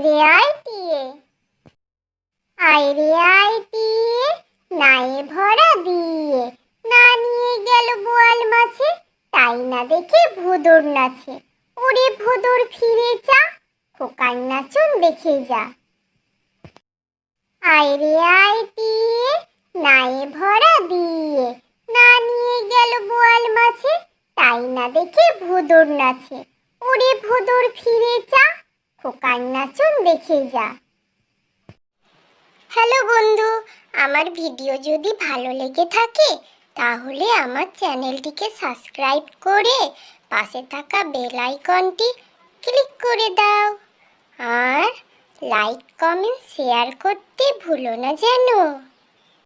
রে, আয় টিয়ে। আয় রে, আয় টিয়ে। নায়ে ভরা দিয়ে না নিয়ে গেল বোয়াল মাছে। তাই না দেখে ভুদর নাচে। ওরে ভুদর ফিরে যা। খোকার নাচন দেখে যা। আয় রে, আয় নায়ে ভরা দিয়ে না নিয়ে গেল বোয়াল মাছে। তাই না দেখে ভুদর নাচে। ওরে ভুদর ফিরে যা, খোকার নাচন দেখে যা। হ্যালো বন্ধু, আমার ভিডিও যদি ভালো লেগে থাকে, তাহলে আমার চ্যানেলটিকে সাবস্ক্রাইব করে পাশে থাকা বেল আইকনটি ক্লিক করে দাও। আর লাইক, কমেন্ট, শেয়ার করতে ভুলো না যেন।